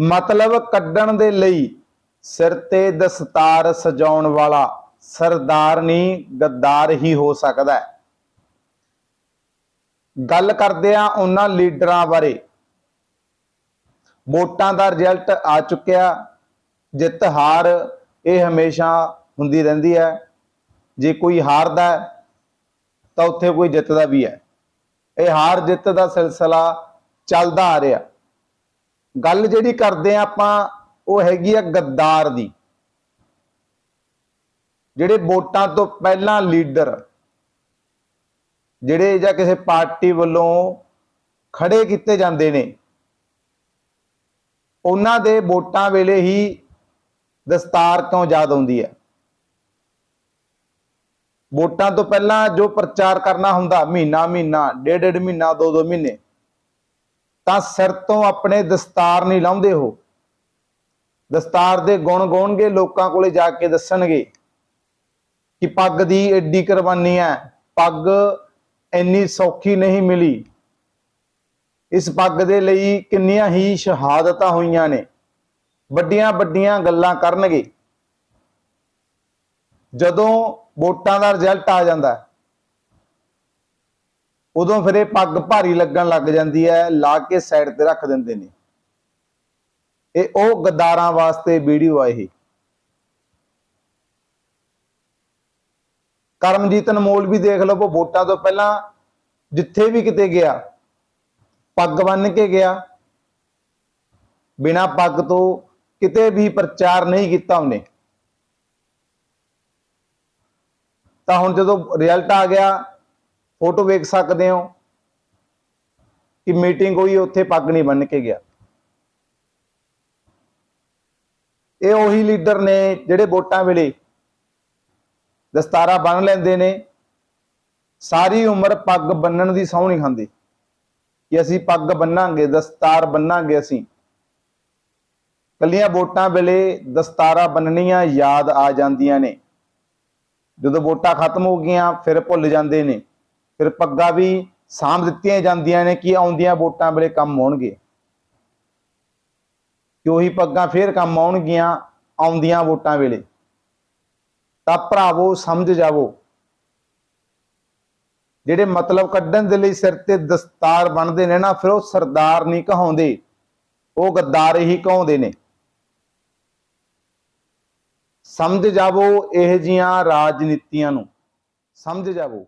ਮਤਲਬ ਕੱਢਣ ਦੇ ਲਈ ਸਿਰ ਤੇ ਦਸਤਾਰ ਸਜਾਉਣ ਵਾਲਾ ਸਰਦਾਰ ਨਹੀਂ ਗੱਦਾਰ ਹੀ ਹੋ ਸਕਦਾ ਹੈ। ਗੱਲ ਕਰਦੇ ਆ ਉਹਨਾਂ ਲੀਡਰਾਂ ਬਾਰੇ। ਵੋਟਾਂ ਦਾ ਰਿਜ਼ਲਟ ਆ ਚੁੱਕਿਆ। ਜਿੱਤ ਹਾਰ ਇਹ ਹਮੇਸ਼ਾ ਹੁੰਦੀ ਰਹਿੰਦੀ ਹੈ। ਜੇ ਕੋਈ ਹਾਰਦਾ ਤਾਂ ਉੱਥੇ ਕੋਈ ਜਿੱਤਦਾ ਵੀ ਹੈ। ਇਹ ਹਾਰ ਜਿੱਤ ਦਾ ਸਿਲਸਿਲਾ ਚੱਲਦਾ ਆ ਰਿਹਾ। ਗੱਲ ਜਿਹੜੀ ਕਰਦੇ ਆ ਆਪਾਂ, ਉਹ ਹੈਗੀ ਆ ਗੱਦਾਰ ਦੀ। ਜਿਹੜੇ ਵੋਟਾਂ ਤੋਂ ਪਹਿਲਾਂ ਲੀਡਰ, ਜਿਹੜੇ ਜਾਂ ਕਿਸੇ ਪਾਰਟੀ ਵੱਲੋਂ ਖੜੇ ਕੀਤੇ ਜਾਂਦੇ ਨੇ, ਉਹਨਾਂ ਦੇ ਵੋਟਾਂ ਵੇਲੇ ਹੀ ਦਸਤਾਰ ਕਿਉਂ ਯਾਦ ਆਉਂਦੀ ਹੈ? ਵੋਟਾਂ ਤੋਂ ਪਹਿਲਾਂ ਜੋ ਪ੍ਰਚਾਰ ਕਰਨਾ ਹੁੰਦਾ ਮਹੀਨਾ ਮਹੀਨਾ ਡੇਢ ਡੇਢ ਮਹੀਨਾ ਦੋ ਦੋ ਮਹੀਨੇ ਤਾਂ ਸਿਰ ਤੋਂ ਆਪਣੇ ਦਸਤਾਰ ਨਹੀਂ ਲਾਉਂਦੇ ਹੋ ਦਸਤਾਰ ਦੇ ਗੁਣ ਗਾਉਣਗੇ, ਲੋਕਾਂ ਕੋਲੇ ਜਾ ਕੇ ਦੱਸਣਗੇ ਕਿ ਪੱਗ ਦੀ ਐਡੀ ਕੁਰਬਾਨੀ ਹੈ। ਪੱਗ ਇੰਨੀ ਸੌਖੀ ਨਹੀਂ ਮਿਲੀ। ਇਸ ਪੱਗ ਦੇ ਲਈ ਕਿੰਨੀਆਂ ਹੀ ਸ਼ਹਾਦਤਾਂ ਹੋਈਆਂ ਨੇ। ਵੱਡੀਆਂ ਵੱਡੀਆਂ ਗੱਲਾਂ ਕਰਨਗੇ। ਜਦੋਂ ਵੋਟਾਂ ਦਾ ਰਿਜ਼ਲਟ ਆ ਜਾਂਦਾ ਉਦੋਂ ਫਿਰ ਇਹ ਪੱਗ ਭਾਰੀ ਲੱਗਣ ਲੱਗ ਜਾਂਦੀ ਹੈ, ਲਾ ਕੇ ਸਾਈਡ ਤੇ ਰੱਖ ਦਿੰਦੇ ਨੇ। ਇਹ ਉਹ ਗਦਾਰਾਂ ਵਾਸਤੇ ਵੀਡੀਓ ਆ ਇਹ। ਕਰਮਜੀਤ ਅਨਮੋਲ ਵੀ ਦੇਖ ਲਓ, ਉਹ ਵੋਟਾਂ ਤੋਂ ਪਹਿਲਾਂ ਜਿੱਥੇ ਵੀ ਕਿਤੇ ਗਿਆ, ਪੱਗ ਬੰਨ ਕੇ ਗਿਆ, ਬਿਨਾ ਪੱਗ ਤੋਂ ਕਿਤੇ ਵੀ ਪ੍ਰਚਾਰ ਨਹੀਂ ਕੀਤਾ ਉਹਨੇ। ਤਾਂ ਹੁਣ ਜਦੋਂ ਰਿਜ਼ਲਟ ਆ ਗਿਆ ਫੋਟੋ ਵੇਖ ਸਕਦੇ ਹੋ ਕਿ ਮੀਟਿੰਗ ਹੋਈ, ਉੱਥੇ ਪੱਗ ਨਹੀਂ ਬੰਨ ਕੇ ਗਿਆ। ਇਹ ਉਹੀ ਲੀਡਰ ਨੇ ਜਿਹੜੇ ਵੋਟਾਂ ਵੇਲੇ ਦਸਤਾਰਾ ਬੰਨ ਲੈਂਦੇ ਨੇ। ਸਾਰੀ ਉਮਰ ਪੱਗ ਬੰਨਣ ਦੀ ਸਹੁੰ ਨਹੀਂ ਖਾਂਦੇ। ਕਿ ਅਸੀਂ ਪੱਗ ਬੰਨਾਂਗੇ, ਦਸਤਾਰ ਬੰਨਾਂਗੇ ਅਸੀਂ। ਕੱਲੀਆਂ ਵੋਟਾਂ ਵੇਲੇ ਦਸਤਾਰਾ ਬੰਨਣੀਆਂ ਯਾਦ ਆ ਜਾਂਦੀਆਂ ਨੇ। ਜਦੋਂ ਵੋਟਾਂ ਖਤਮ ਹੋ ਗਈਆਂ, ਫਿਰ ਭੁੱਲ ਜਾਂਦੇ ਨੇ। ਫਿਰ ਪੱਗਾਂ ਵੀ ਸਾਂਭ ਦਿੱਤੀਆਂ ਜਾਂਦੀਆਂ ਨੇ ਕਿ ਆਉਂਦੀਆਂ ਵੋਟਾਂ ਵੇਲੇ ਕੰਮ ਆਉਣਗੇ। ਕਿ ਉਹੀ ਪੱਗਾਂ ਫੇਰ ਕੰਮ ਆਉਣਗੀਆਂ ਆਉਂਦੀਆਂ ਵੋਟਾਂ ਵੇਲੇ। ਤਾਂ ਭਰਾਵੋ, ਸਮਝ ਜਾਵੋ। ਜਿਹੜੇ ਮਤਲਬ ਕੱਢਣ ਦੇ ਲਈ ਸਿਰ ਤੇ ਦਸਤਾਰ ਬਣਦੇ ਨੇ ਨਾ, ਫਿਰ ਉਹ ਸਰਦਾਰ ਨਹੀਂ ਕਹਾਉਂਦੇ। ਉਹ ਗੱਦਾਰ ਹੀ ਕਹਾਉਂਦੇ ਨੇ। ਸਮਝ ਜਾਵੋ ਇਹ ਜੀਆਂ ਰਾਜਨੀਤੀਆਂ ਨੂੰ। ਸਮਝ ਜਾਵੋ।